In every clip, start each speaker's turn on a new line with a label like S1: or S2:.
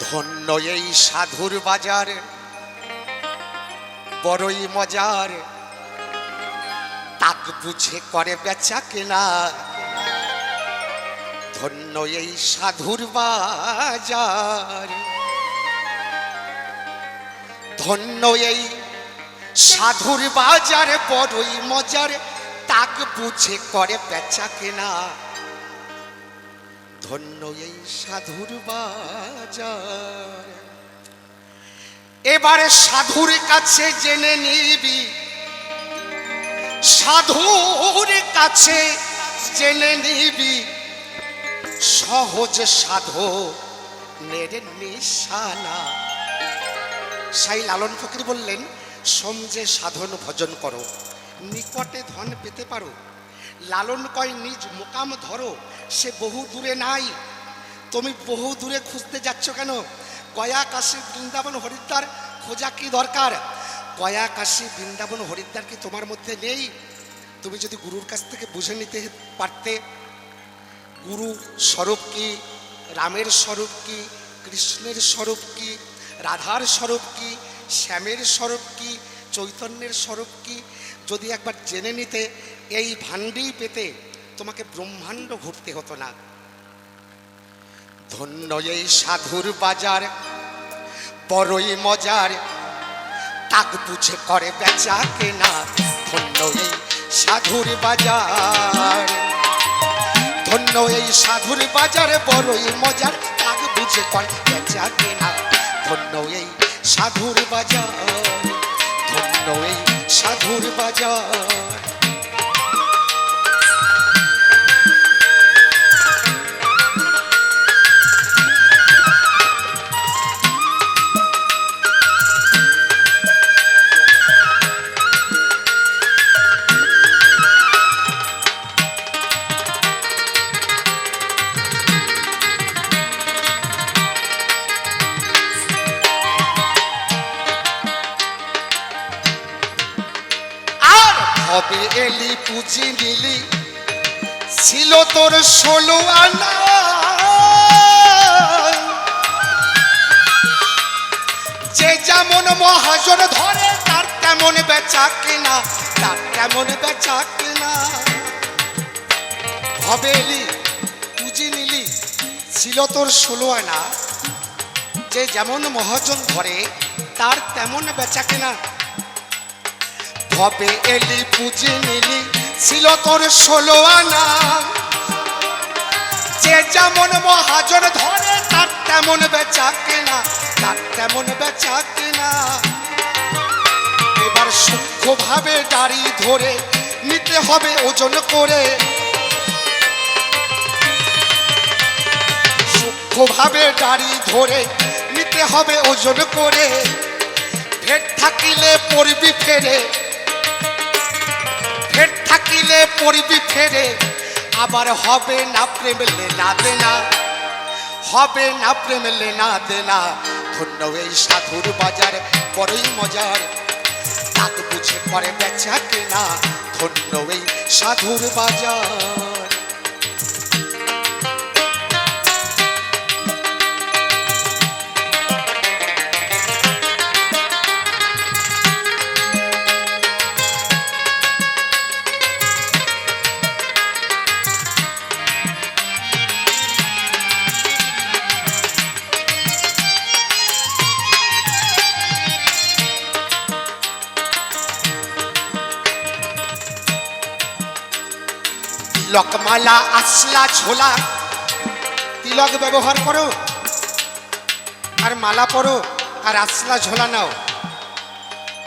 S1: ধন্য এই সাধুর বাজার, বড়ই মজার। তাক বুঝে করে বেচা কেনা। ধন্য এই সাধুর বাজার। ধন্য এই সাধুর বাজার, বড়ই মজার। তাক বুঝে করে বেচা কেনা। ধন্য এই সাধুর বাজার এবারে সাধুর কাছে জেনে নিবি। সাধুর কাছে জেনে নিবি। সহজ সাধু নেড়ে নিশানা। সাই লালন ফকির বললেন সমঝে সাধন ভজন করো, নিকটে ধন পেতে পারো। লালন কয় নিজ মোকাম ধরো, সে বহু দূরে নাই। তুমি বহু দূরে খুঁজতে যাচ্ছ কেন? গয়া কাশী বৃন্দাবন হরিদ্বার, খোঁজা কি দরকার? গয়া কাশী বৃন্দাবন হরিদ্বার কি তোমার মধ্যে নেই? তুমি যদি গুরুর কাছ থেকে বুঝে নিতে পারতে, গুরু স্বরূপ কি, রামের স্বরূপ কি, কৃষ্ণের স্বরূপ কি, রাধার স্বরূপ কি, শ্যামের স্বরূপ কি, চৈতন্যের স্বরূপ কি যদি একবার জেনে নিতে, এই ভাণ্ডেই পেতে তোমাকে ব্রহ্মাণ্ড ঘুরতে হতো না। ধন্য এই সাধুর বাজার, বড়ই মজার। তাক বুঝে করে বেচা কেনা, ধন্য এই সাধুর বাজার। ধন্য এই সাধুর বাজারে, বড়ই মজার। কাক বুঝে কর বেচা কেনা, ধন্য এই সাধুর বাজার। ধন্য এই সাধুর বাজার। হবে এলি পুঁজি নিলি ছিল তোর ষোলো আনা। যে যেমন মহাজন ধরে, তার তেমন বেচা কেনা, তার তেমন বেচা কেনা। হবে এলি পুঁজি নিলি ছিল তোর ষোলো আনা। যে যেমন মহাজন ধরে, তার তেমন বেচা কেনা ভবে এলি পুজে নিলি ছিল তোর ষোলো আনা। যে যেমন মহাজন ধরে, তার তেমন বেচা কেনা, তার তেমন বেচা কেনা। এবার সূক্ষ্মভাবে দাড়ি ধরে নিতে হবে ওজন করে। সূক্ষ্মভাবে দাড়ি ধরে নিতে হবে ওজন করে। ভেট থাকিলে পড়বি ফেরে ফের থাকিলে পড়বি ফেরে, আবার হবে না প্রেম লেনা দেনা, হবে না প্রেম লেনা দেনা। ধন্য এই সাধুর বাজার, বড়ই মজার। তাকে বুঝে পরে বেচা কেনা, ধন্য এই সাধুর বাজার। তিলকমালা আসলা ঝোলা তিলক ব্যবহার করো। আর মালা পরো, আর আসলা, ঝোলা নাও।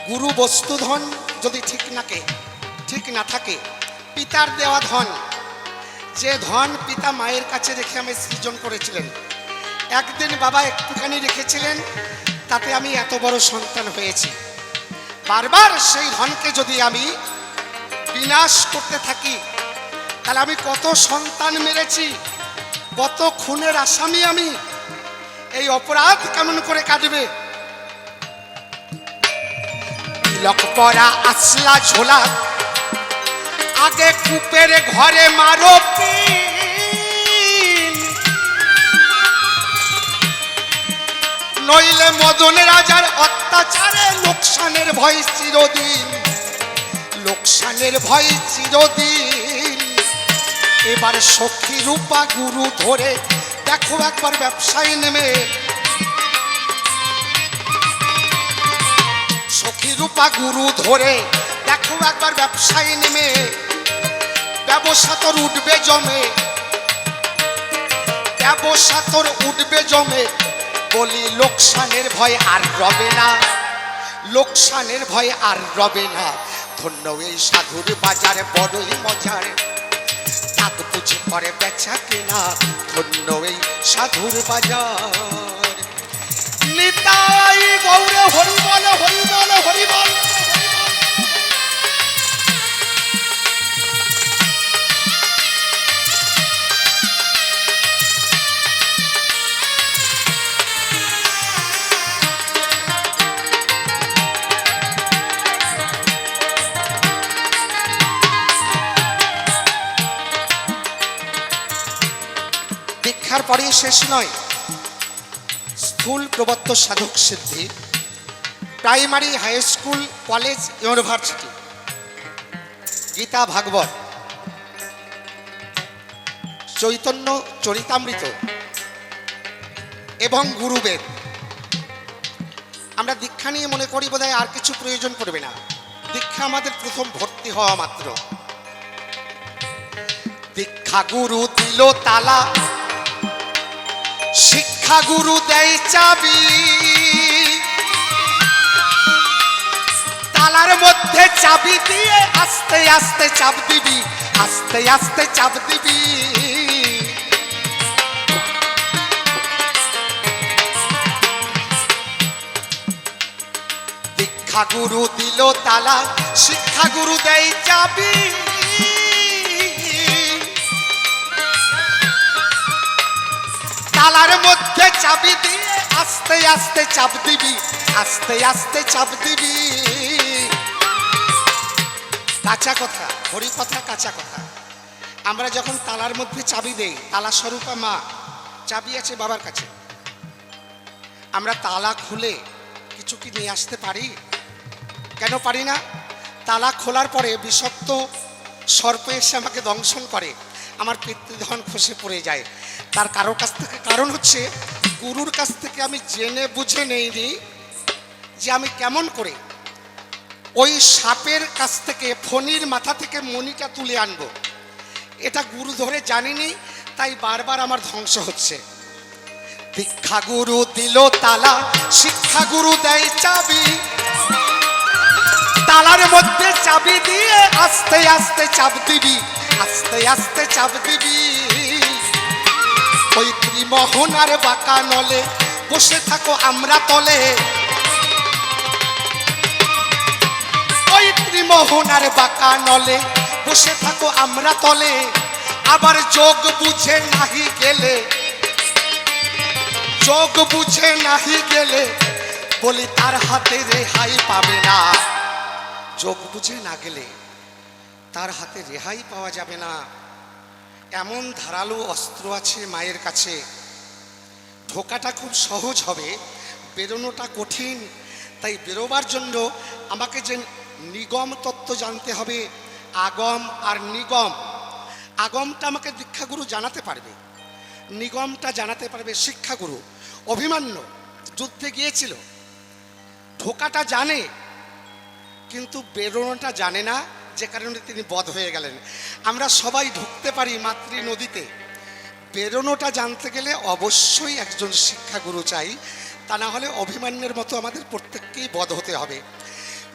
S1: গুরু বস্তুধন যদি ঠিক নাকে, ঠিক না থাকে, পিতার দেওয়া ধন। যে ধন পিতা মায়ের কাছে রেখে আমি সৃজন করেছিলেন, একদিন বাবা একটুখানি রেখেছিলেন, তাতে আমি এত বড় সন্তান হয়েছি। বারবার সেই ধনকে যদি আমি বিনাশ করতে থাকি তাহলে আমি কত সন্তান মেরেছি? কত খুনের আসামি আমি? এই অপরাধ কেমন করে কাটবে? তিলক আসলা ঝোলা, আগে কূপের ঘরে মারো নইলে মদন রাজার অত্যাচারে লোকসানের ভয় চিরদিন, লোকসানের ভয় চিরদিন। এবার সখী রূপা গুরু ধরে, দেখো একবার ব্যবসায় নেমে। সখী রূপা গুরু ধরে, দেখো একবার ব্যবসায় নেমে। ব্যবসা তোর উঠবে জমে। ব্যবসা তোর উঠবে জমে। বলি, লোকসানের ভয় আর রবে না। লোকসানের ভয় আর রবে না। ধন্য এই সাধুর বাজারে, বড়ই মজার। তাক বুঝে করে বেচা কিনা ধন্য এই সাধুর বাজার। নিতাই গৌরে হরি বল হরি দীক্ষার পরেই শেষ নয়। স্কুল প্রবত্ত সাধক সিদ্ধি, primary, high school, college, university. Gita, Bhagavat. Chaitanya Charitamrita এবং গুরুবেদ। আমরা দীক্ষা নিয়ে মনে করি বোধহয় আর কিছু প্রয়োজন পড়বে না। দীক্ষা আমাদের প্রথম ভর্তি হওয়া মাত্র। দীক্ষা গুরু দিল তালা শিক্ষা গুরু দেয় চাবি। তালার মধ্যে চাবি দিয়ে আস্তে আস্তে চাপ দিবি, আস্তে আস্তে চাপ দিবি। দীক্ষা গুরু দিল তালা শিক্ষা গুরু দেয় চাবি। তালার মধ্যে চাবি দিয়ে আস্তে আস্তে চাপ দিবি, আস্তে আস্তে চাপ দিবি। কাঁচা কথা, হরি কথা, কাঁচা কথা। আমরা যখন তালার মধ্যে চাবি দেই, তালা স্বরূপা মা, চাবি আছে বাবার কাছে। আমরা তালা খুলে কিছু কি নিয়ে আসতে পারি? কেন পারি না? তালা খোলার পরে বিষাক্ত সর্প এসে আমাকে দংশন করে। আমার পিতৃধন খসে পড়ে যায়, তার কারোর কাছ থেকে, কারণ হচ্ছে গুরুর কাছ থেকে আমি জেনে বুঝে নেইনি যে আমি কেমন করে ওই সাপের কাছ থেকে, ফণির মাথা থেকে মণিটা তুলে আনব। এটা গুরু ধরে জানিনি, তাই বারবার আমার ধ্বংস হচ্ছে। দীক্ষা গুরু দিল তালা, শিক্ষা গুরু দেয় চাবি। তালার মধ্যে চাবি দিয়ে আস্তে আস্তে চাপ দিবি। আস্তে আস্তে চাপ দিবি। ওই ত্রিমোহন আর বাঁকা নলে বসে থাকো আমরা তলে। ওই ত্রিমোহন আর বাঁকা নলে বসে থাকো আমরা তলে। আবার যোগ বুঝে নাহি গেলে, যোগ বুঝে নাহি গেলে বলি তার হাতে রেহাই পাবে না। যোগ বুঝে না গেলে তার হাতে রেহাই পাওয়া যাবে না। এমন ধারালো অস্ত্র আছে মায়ের কাছে। ঢোকাটা খুব সহজ হবে, বেরোনোটা কঠিন। তাই বেরোবার জন্য আমাকে যে নিগম তত্ত্ব জানতে হবে, আগম আর নিগম। আগমটা আমাকে দীক্ষাগুরু জানাতে পারবে। নিগমটা জানাতে পারবে শিক্ষাগুরু। অভিমান্য, যুদ্ধে গিয়েছিল। ঢোকাটা জানে, কিন্তু বেরোনোটা জানে না। যে কারণে তিনি বধ হয়ে গেলেন। আমরা সবাই ঢুকতে পারি মাতৃ নদীতে। বেরোনোটা জানতে গেলে অবশ্যই একজন শিক্ষাগুরু চাই। তা না হলে অভিমান্যের মতো আমাদের প্রত্যেককেই বধ হতে হবে।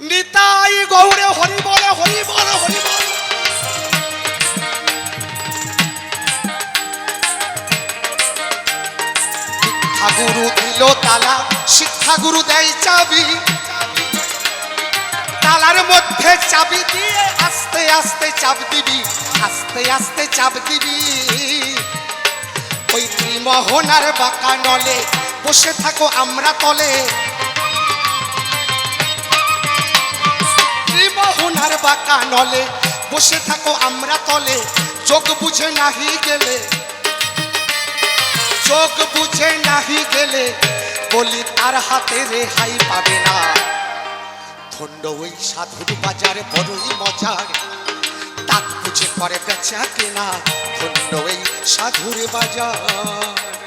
S1: নিতাই গৌরে হরি বলে, হরি বল বল। দিল তালা, শিক্ষাগুরু দেয় চাবি। তালার মধ্যে চাবি চাপ দিবি, আস্তে আস্তে চাপ দিবি। ওই ত্রিমোহনার বাঁকা নলে বসে থাকো আমরা তলে। ত্রিমোহনার বাঁকা নলে বসে থাকো আমরা তলে, চোখ বুঝে নাহি গেলে। চোখ বুঝে নাহি গেলে, বলি তার হাতে রেহাই পাবে না। ধন্য ওই সাধুর বাজার বড়ই মজার। তাক খুঁজে করে বেচা কেনা ধন্য এই সাধুর বাজার।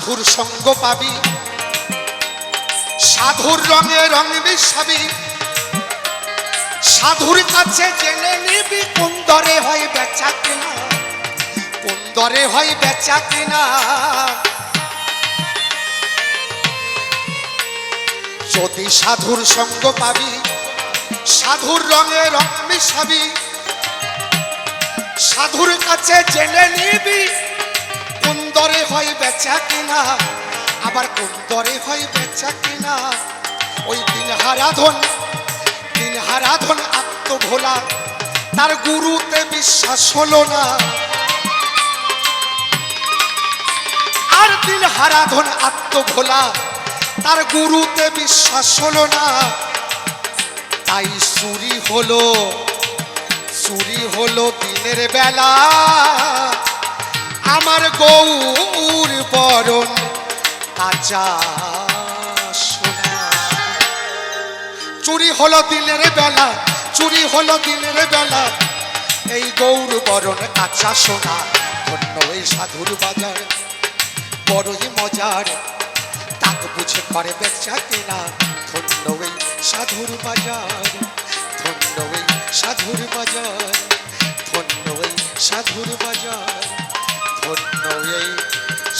S1: সাধুর সঙ্গ পাবি। সাধুর রঙে রং মিশাবি। সাধুর কাছে জেনে নিবি কোন দরে হয় বেচা কিনা। কোন দরে হয় বেচা কিনা। যদি সাধুর সঙ্গ পাবি, সাধুর রঙে রং মিশাবি। সাধুর কাছে জেনে নিবি কোন দরে হয় বেচা কিনা? আবার কোন দরে হয় বেচা কিনা? ওই দিন হারাধন দিন হারাধন আত্মভোলা, তার গুরুতে বিশ্বাস হলো না। আর দিন হারাধন আত্মভোলা, তার গুরুতে বিশ্বাস হলো না। তাই চুরি হলো চুরি হলো দিনের বেলা। আমার গৌর বরণ কাঁচা চুরি হলো দিনের বেলা, চুরি হলো দিনের বেলা। এই গৌর বরণ, কাঁচা সোনা, ধন্য এই সাধুর বাজার। বড়ই মজার, তাক বুঝে করে বেচা কেনা। ধন্য এই সাধুর বাজার, ধন্য এই সাধুর বাজার। ধন্য এই সাধুর বাজার। ধন্য এই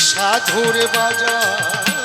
S1: সাধুর বাজার।